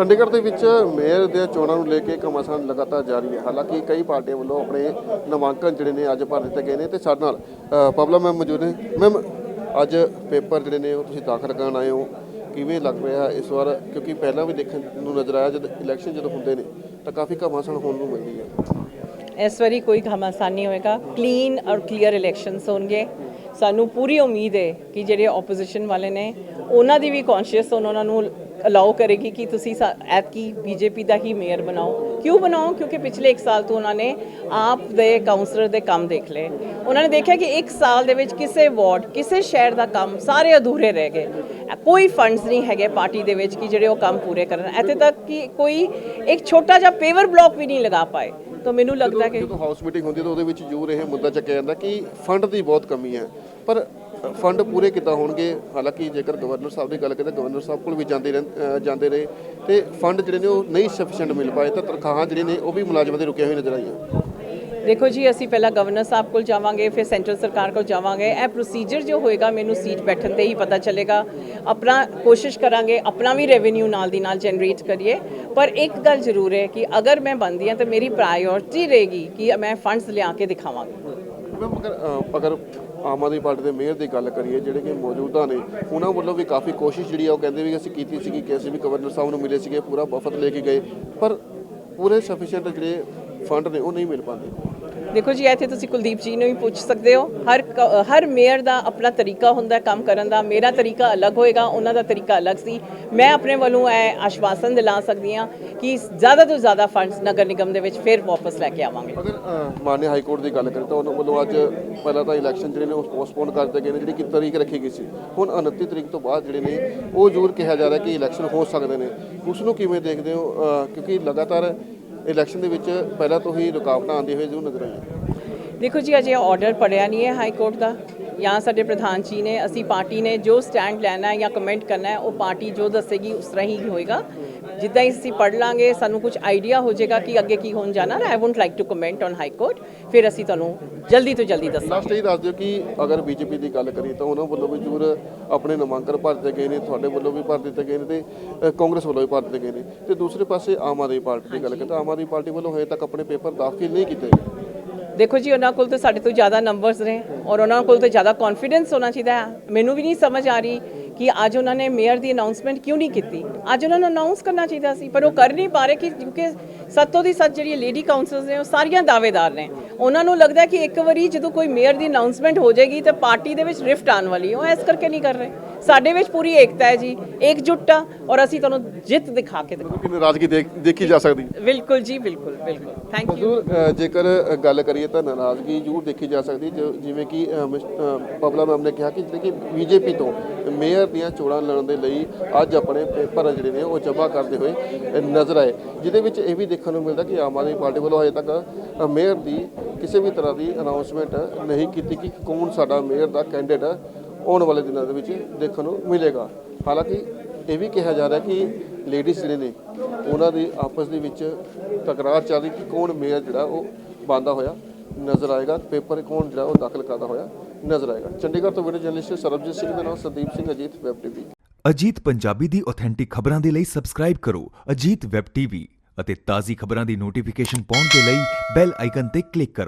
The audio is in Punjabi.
ਚੰਡੀਗੜ੍ਹ ਦੇ ਵਿੱਚ ਮੇਅਰ ਦੇ ਚੋਣਾਂ ਨੂੰ ਲੈ ਕੇ ਘਮਾਸਾਨ ਲਗਾਤਾਰ ਜਾਰੀ ਹੈ। ਹਾਲਾਂਕਿ ਕਈ ਪਾਰਟੀਆਂ ਵੱਲੋਂ ਆਪਣੇ ਨਾਮਾਂਕਨ ਜਿਹੜੇ ਨੇ ਅੱਜ ਭਰ ਦਿੱਤੇ ਗਏ ਨੇ ਤੇ ਸਾਡੇ ਨਾਲ ਪਬਲਾ ਮੈਮ ਮੌਜੂਦ ਨੇ। ਮੈਮ, ਅੱਜ ਪੇਪਰ ਜਿਹੜੇ ਨੇ ਉਹ ਤੁਸੀਂ ਦਾਖਲ ਕਰਨ ਆਏ ਹੋ। ਕਿਵੇਂ ਲੱਗ ਰਿਹਾ ਇਸ ਵਾਰ? ਕਿਉਂਕਿ ਪਹਿਲਾਂ ਵੀ ਦੇਖਣ ਨੂੰ ਨਜ਼ਰ ਆਇਆ, ਜਦ ਇਲੈਕਸ਼ਨ ਜਦੋਂ ਹੁੰਦੇ ਨੇ, ਤਾਂ ਕਾਫੀ ਘਮਾਸਾਨ ਹੋਣ ਨੂੰ ਮਿਲਦੀ ਹੈ। ਇਸ ਵਾਰੀ ਕੋਈ ਘਮਾਸਾਨ ਨਹੀਂ ਹੋਏਗਾ। ਕਲੀਨ ਔਰ ਕਲੀਅਰ ਇਲੈਕਸ਼ਨਸ ਹੋਣਗੇ। ਸਾਨੂੰ ਪੂਰੀ ਉਮੀਦ ਹੈ ਕਿ ਜਿਹੜੇ ਆਪੋਜੀਸ਼ਨ ਵਾਲੇ ਨੇ, ਉਹਨਾਂ ਦੀ ਵੀ ਕੌਨਸ਼ੀਅਸ ਉਹਨਾਂ ਨੂੰ ਅਲਾਉ ਕਰੇਗੀ ਕਿ ਤੁਸੀਂ ਐਤਕੀ ਬੀਜੇਪੀ ਦਾ ਹੀ ਮੇਅਰ ਬਣਾਓ। ਕਿਉਂ ਬਣਾਓ? ਕਿਉਂਕਿ ਪਿਛਲੇ 1 ਸਾਲ ਤੋਂ ਉਹਨਾਂ ਨੇ ਆਪ ਦੇ ਕਾਉਂਸਲਰ ਦੇ ਕੰਮ ਦੇਖ ਲਏ। ਉਹਨਾਂ ਨੇ ਦੇਖਿਆ ਕਿ 1 ਸਾਲ ਦੇ ਵਿੱਚ ਕਿਸੇ ਵਾਰਡ ਕਿਸੇ ਸ਼ਹਿਰ ਦਾ ਕੰਮ ਸਾਰੇ ਅਧੂਰੇ ਰਹਿ ਗਏ। ਕੋਈ ਫੰਡਸ ਨਹੀਂ ਹੈਗੇ ਪਾਰਟੀ ਦੇ ਵਿੱਚ ਕਿ ਜਿਹੜੇ ਉਹ ਕੰਮ ਪੂਰੇ ਕਰਨ। ਇੱਥੇ ਤੱਕ ਕਿ ਕੋਈ ਇੱਕ ਛੋਟਾ ਜਿਹਾ ਪੇਵਰ ਬਲੌਕ ਵੀ ਨਹੀਂ ਲਗਾ ਪਾਏ। ਤਾਂ ਮੈਨੂੰ ਲੱਗਦਾ ਕਿ ਜਦੋਂ ਹਾਊਸ ਮੀਟਿੰਗ ਹੁੰਦੀ ਤਾਂ ਉਹਦੇ ਵਿੱਚ ਜ਼ਰੂਰ ਇਹ ਮੁੱਦਾ ਚੱਕਿਆ ਜਾਂਦਾ ਕਿ ਫੰਡ ਦੀ ਬਹੁਤ ਕਮੀ ਹੈ। ਪਰ ਫੰਡ ਪੂਰੇ ਕਿੱਦਾਂ ਹੋਣਗੇ। ਹਾਲਾਂਕਿ ਜੇਕਰ ਗਵਰਨਰ ਸਾਹਿਬ ਦੀ ਗੱਲ ਕਰੀਏ ਤਾਂ ਗਵਰਨਰ ਸਾਹਿਬ ਕੋਲ ਵੀ ਜਾਂਦੇ ਰਹਿੰ- ਜਾਂਦੇ ਰਹੇ ਤੇ ਫੰਡ ਜਿਹੜੇ ਨੇ ਉਹ ਨਹੀਂ ਸਫੀਸ਼ੀਐਂਟ ਮਿਲ ਪਾਏ ਤਾਂ ਤਨਖਾਹਾਂ ਜਿਹੜੀਆਂ ਨੇ ਉਹ ਵੀ ਮੁਲਾਜ਼ਮਾਂ ਦੇ ਰੁਕੀਆਂ ਹੋਈ ਨਜ਼ਰ ਆਈਆਂ। ਦੇਖੋ ਜੀ ਅਸੀਂ ਪਹਿਲਾਂ ਗਵਰਨਰ ਸਾਹਿਬ ਕੋਲ ਜਾਵਾਂਗੇ ਫਿਰ ਸੈਂਟਰਲ ਸਰਕਾਰ ਕੋਲ ਜਾਵਾਂਗੇ। ਇਹ ਪ੍ਰੋਸੀਜਰ ਜੋ ਹੋਏਗਾ ਮੈਨੂੰ ਸੀਟ ਬੈਠਣ ਤੇ ਹੀ ਪਤਾ ਚੱਲੇਗਾ। ਆਪਣਾ ਕੋਸ਼ਿਸ਼ ਕਰਾਂਗੇ ਆਪਣਾ ਵੀ ਰੈਵਨਿਊ ਨਾਲ ਦੀ ਨਾਲ ਜਨਰੇਟ ਕਰੀਏ। ਪਰ ਇੱਕ ਗੱਲ ਜ਼ਰੂਰ ਹੈ ਕਿ ਅਗਰ ਮੈਂ ਬਣਦੀ ਹਾਂ ਤਾਂ ਮੇਰੀ ਪ੍ਰਾਇੋਰਟੀ ਰਹੇਗੀ ਕਿ ਮੈਂ ਫੰਡਸ ਲਿਆ ਕੇ ਦਿਖਾਵਾਂਗੀ। ਅ, ਅਗਰ ਆਮ ਆਦਮੀ ਪਾਰਟੀ ਦੇ ਮੇਅਰ ਦੀ ਗੱਲ ਕਰੀਏ, ਜਿਹੜੇ ਕਿ ਮੌਜੂਦਾ ਨੇ, ਉਹਨਾਂ ਵੱਲੋਂ ਵੀ ਕਾਫੀ ਕੋਸ਼ਿਸ਼ ਜਿਹੜੀ ਆ ਉਹ ਕਹਿੰਦੇ ਵੀ ਅਸੀਂ ਕੀਤੀ ਸੀਗੀ ਕਿ ਅਸੀਂ ਵੀ ਗਵਰਨਰ ਸਾਹਿਬ ਨੂੰ ਮਿਲੇ ਸੀਗੇ, ਪੂਰਾ ਵਫਦ ਲੈ ਕੇ ਗਏ। ਪਰ ਪੂਰੇ ਸਫੀਸ਼ੀਐਂਟ ਜਿਹੜੇ ਫੰਡ ਨੇ, ਉਹ ਨਹੀਂ ਮਿਲ ਪਾਉਂਦੇ। ਦੇਖੋ ਜੀ, ਇੱਥੇ ਤੁਸੀਂ ਕੁਲਦੀਪ ਜੀ ਨੂੰ ਵੀ ਪੁੱਛ ਸਕਦੇ ਹੋ। ਹਰ ਹਰ ਮੇਅਰ ਦਾ ਆਪਣਾ ਤਰੀਕਾ ਹੁੰਦਾ ਕੰਮ ਕਰਨ ਦਾ। ਮੇਰਾ ਤਰੀਕਾ ਅਲੱਗ ਹੋਏਗਾ, ਉਹਨਾਂ ਦਾ ਤਰੀਕਾ ਅਲੱਗ ਸੀ। ਮੈਂ ਆਪਣੇ ਵੱਲੋਂ ਇਹ ਆਸ਼ਵਾਸਨ ਦਿਲਾ ਸਕਦੀ ਹਾਂ ਕਿ ਜ਼ਿਆਦਾ ਤੋਂ ਜ਼ਿਆਦਾ ਫੰਡਸ ਨਗਰ ਨਿਗਮ ਦੇ ਵਿੱਚ ਫਿਰ ਵਾਪਸ ਲੈ ਕੇ ਆਵਾਂਗੇ। ਅਗਰ ਮਾਨਯ ਹਾਈ ਕੋਰਟ ਦੀ ਗੱਲ ਕਰੀਏ ਤਾਂ ਉਹਨਾਂ ਵੱਲੋਂ ਅੱਜ ਪਹਿਲਾਂ ਤਾਂ ਇਲੈਕਸ਼ਨ ਜਿਹੜੇ ਨੇ ਉਹ ਪੋਸਟਪੋਨ ਕਰ ਦਿੱਤੇ ਗਏ ਨੇ, ਜਿਹੜੀ ਕਿ ਤਰੀਕ ਰੱਖੀ ਗਈ ਸੀ। ਹੁਣ 29 ਤਰੀਕ ਤੋਂ ਬਾਅਦ ਜਿਹੜੇ ਨੇ, ਉਹ ਜ਼ਰੂਰ ਕਿਹਾ ਜਾ ਰਿਹਾ ਕਿ ਇਲੈਕਸ਼ਨ ਹੋ ਸਕਦੇ ਨੇ। ਉਸ ਨੂੰ ਕਿਵੇਂ ਦੇਖਦੇ ਹੋ? ਕਿਉਂਕਿ ਲਗਾਤਾਰ ਇਲੈਕਸ਼ਨ ਦੇ ਵਿੱਚ ਪਹਿਲਾਂ ਤੋਂ ਹੀ ਰੁਕਾਵਟਾਂ ਆਉਂਦੀ ਹੋਏ ਜ਼ਰੂਰ ਨਜ਼ਰ ਆਈਆਂ। ਦੇਖੋ ਜੀ, ਅਜੇ ਆਰਡਰ ਪੜਿਆ ਨਹੀਂ ਹੈ ਹਾਈ ਕੋਰਟ ਦਾ। ਜਾਂ ਸਾਡੇ ਪ੍ਰਧਾਨ ਜੀ ਨੇ, ਅਸੀਂ ਪਾਰਟੀ ਨੇ ਜੋ ਸਟੈਂਡ ਲੈਣਾ ਹੈ ਜਾਂ ਕਮੈਂਟ ਕਰਨਾ ਹੈ, ਉਹ ਪਾਰਟੀ ਜੋ ਦੱਸੇਗੀ, ਉਸ ਤਰ੍ਹਾਂ ਹੀ ਹੋਏਗਾ। ਜਿੱਦਾਂ ਹੀ ਅਸੀਂ ਪੜ ਲਾਂਗੇ ਸਾਨੂੰ ਕੁਝ ਆਈਡੀਆ ਹੋ ਜਾਏਗਾ ਕਿ ਅੱਗੇ ਕੀ ਹੋਣ ਜਾਣਾ I won't like to comment on high court ਫਿਰ ਅਸੀਂ ਤੁਹਾਨੂੰ ਜਲਦੀ ਤੋਂ ਜਲਦੀ ਦੱਸਾਂਗੇ। ਲਾਸਟ ਇਹ ਦੱਸ ਦਿਓ ਕਿ ਅਗਰ ਬੀਜੇਪੀ ਦੀ ਗੱਲ ਕਰੀਏ ਤਾਂ ਉਹਨਾਂ ਵੱਲੋਂ ਵੀ ਜ਼ਰੂਰ ਆਪਣੇ ਨਾਮਾਂਕਨ ਭਰ ਦਿੱਤੇ ਗਏ ਨੇ ਤੁਹਾਡੇ ਵੱਲੋਂ ਵੀ ਭਰ ਦਿੱਤੇ ਗਏ ਨੇ ਤੇ ਕਾਂਗਰਸ ਵੱਲੋਂ ਵੀ ਭਰ ਦਿੱਤੇ ਗਏ ਨੇ। ਤੇ ਦੂਸਰੇ ਪਾਸੇ ਆਮ ਆਦਮੀ ਪਾਰਟੀ ਦੀ ਗੱਲ ਕਰੀਏ ਤਾਂ ਆਮ ਆਦਮੀ ਪਾਰਟੀ ਵੱਲੋਂ ਹਜੇ ਤੱਕ ਆਪਣੇ ਪੇਪਰ ਦਾਖਲ ਨਹੀਂ ਕੀਤੇ ਗਏ। ਦੇਖੋ ਜੀ ਉਹਨਾਂ ਕੋਲ ਤਾਂ ਸਾਡੇ ਤੋਂ ਜ਼ਿਆਦਾ ਨੰਬਰਸ ਨੇ ਔਰ ਉਹਨਾਂ ਕੋਲ ਤਾਂ ਜ਼ਿਆਦਾ ਕੌਨਫੀਡੈਂਸ ਹੋਣਾ ਚਾਹੀਦਾ ਮੈਨੂੰ ਵੀ ਨਹੀਂ ਸਮਝ ਆ ਰਹੀ ਕਿ ਅੱਜ ਉਹਨਾਂ ਨੇ ਮੇਅਰ ਦੀ ਅਨਾਉਂਸਮੈਂਟ ਕਿਉਂ ਨਹੀਂ ਕੀਤੀ? ਅੱਜ ਉਹਨਾਂ ਨੂੰ ਅਨਾਉਂਸ ਕਰਨਾ ਚਾਹੀਦਾ ਸੀ, ਪਰ ਉਹ ਕਰ ਨਹੀਂ ਪਾ ਰਹੇ ਕਿ ਕਿਉਂਕਿ ਸੱਤੋਂ ਦੀ ਸੱਤ ਜਿਹੜੀ ਲੇਡੀ ਕਾਉਂਸਲਰਸ ਨੇ, ਉਹ ਸਾਰੀਆਂ ਦਾਅਵੇਦਾਰ ਨੇ। ਉਹਨਾਂ ਨੂੰ ਲੱਗਦਾ ਕਿ ਇੱਕ ਵਾਰੀ ਜਦੋਂ ਕੋਈ ਮੇਅਰ ਦੀ ਅਨਾਉਂਸਮੈਂਟ ਹੋ ਜਾਏਗੀ ਤਾਂ ਪਾਰਟੀ ਦੇ ਵਿੱਚ ਰਿਫਟ ਆਉਣ ਵਾਲੀ ਉਹ ਇਸ ਕਰਕੇ ਨਹੀਂ ਕਰ ਰਹੇ। ਸਾਡੇ ਵਿੱਚ ਪੂਰੀ ਏਕਤਾ ਹੈ ਜੀ ਇਕਜੁੱਟ ਆ ਔਰ ਅਸੀਂ ਤੁਹਾਨੂੰ ਜਿੱਤ ਦਿਖਾ ਕੇ ਦਿਖਾਵਾਂਗੇ। ਕਿ ਨਾਰਾਜ਼ਗੀ ਦੇਖ- ਦੇਖੀ ਜਾ ਸਕਦੀ। ਹੈ ਬਿਲਕੁਲ ਜੀ ਬਿਲਕੁਲ ਬਿਲਕੁਲ। ਥੈਂਕ ਯੂ ਜ਼ਰੂਰ ਅ, ਜੇਕਰ ਅ, ਗੱਲ ਕਰੀਏ ਤਾਂ ਨਾਰਾਜ਼ਗੀ ਜ਼ਰੂਰ ਦੇਖੀ ਜਾ ਸਕਦੀ ਹੈ, ਜੋ- ਜਿਵੇਂ ਕਿ ਅ, ਮਿਸ- ਅ, ਪਬਲਾ ਮੈਮ ਨੇ ਕਿਹਾ ਕਿ ਜਿਹੜੇ ਕਿ ਬੀਜੇਪੀ ਤੋਂ ਮੇਅਰ ਦੀਆਂ ਚੋਣਾਂ ਲੜਨ ਦੇ ਲਈ ਅੱਜ ਆਪਣੇ ਪੇਪਰ ਜਿਹੜੇ ਨੇ ਉਹ ਜਮ੍ਹਾਂ ਕਰਦੇ ਹੋਏ ਅ, ਨਜ਼ਰ ਆਏ। ਜਿਹਦੇ ਵਿੱਚ ਇਹ ਵੀ ਦੇਖਣ ਨੂੰ ਮਿਲਦਾ ਕਿ ਆਮ ਆਦਮੀ ਪਾਰਟੀ ਵੱਲੋਂ ਹਜੇ ਤੱਕ ਅ, ਮੇਅਰ ਦੀ ਕਿਸੇ ਵੀ ਤਰ੍ਹਾਂ ਦੀ ਅਨਾਉਂਸਮੈਂਟ ਨਹੀਂ ਕੀਤੀ ਕਿ ਕੌਣ ਸਾਡਾ ਮੇਅਰ ਦਾ ਕੈਂਡੀਡੇਟ ਆਉਣ ਵਾਲੇ ਦਿਨਾਂ ਦੇ ਵਿੱਚ ਦੇਖਣ ਨੂੰ ਮਿਲੇਗਾ। ਹਾਲਾਂਕਿ ਇਹ ਵੀ ਕਿਹਾ ਜਾ ਰਿਹਾ ਕਿ ਲੇਡੀਜ਼ ਜਿਹੜੇ ਨੇ, ਉਹਨਾਂ ਦੀ ਆਪਸ ਦੇ ਵਿੱਚ ਤਕਰਾਰ ਚੱਲ ਰਹੀ ਕਿ ਕੌਣ ਮੇਅਰ ਜਿਹੜਾ ਉਹ ਬੰਦਾ ਹੋਇਆ ਨਜ਼ਰ ਆਏਗਾ ਪੇਪਰ ਕੌਣ ਜਿਹੜਾ ਉਹ ਦਾਖਲ ਕਰਦਾ ਹੋਇਆ ਨਜ਼ਰ ਆਏਗਾ। ਚੰਡੀਗੜ੍ਹ ਤੋਂ ਵੀਡੀਓ ਜਰਨਲਿਸਟ ਸਰਬਜੀਤ ਸਿੰਘ ਦੇ ਨਾਲ ਸੰਦੀਪ ਸਿੰਘ, ਅਜੀਤ ਵੈਬ ਟੀਵੀ। ਅਜੀਤ ਪੰਜਾਬੀ ਦੀ ਆਥੈਂਟਿਕ ਖਬਰਾਂ ਦੇ ਲਈ ਸਬਸਕ੍ਰਾਈਬ ਕਰੋ ਅਜੀਤ ਵੈਬ ਟੀਵੀ ਅਤੇ ਤਾਜ਼ੀ ਖਬਰਾਂ ਦੀ ਨੋਟੀਫਿਕੇਸ਼ਨ ਪਾਉਣ ਦੇ ਲਈ ਬੈਲ ਆਈਕਨ ਤੇ ਕਲਿੱਕ ਕਰੋ।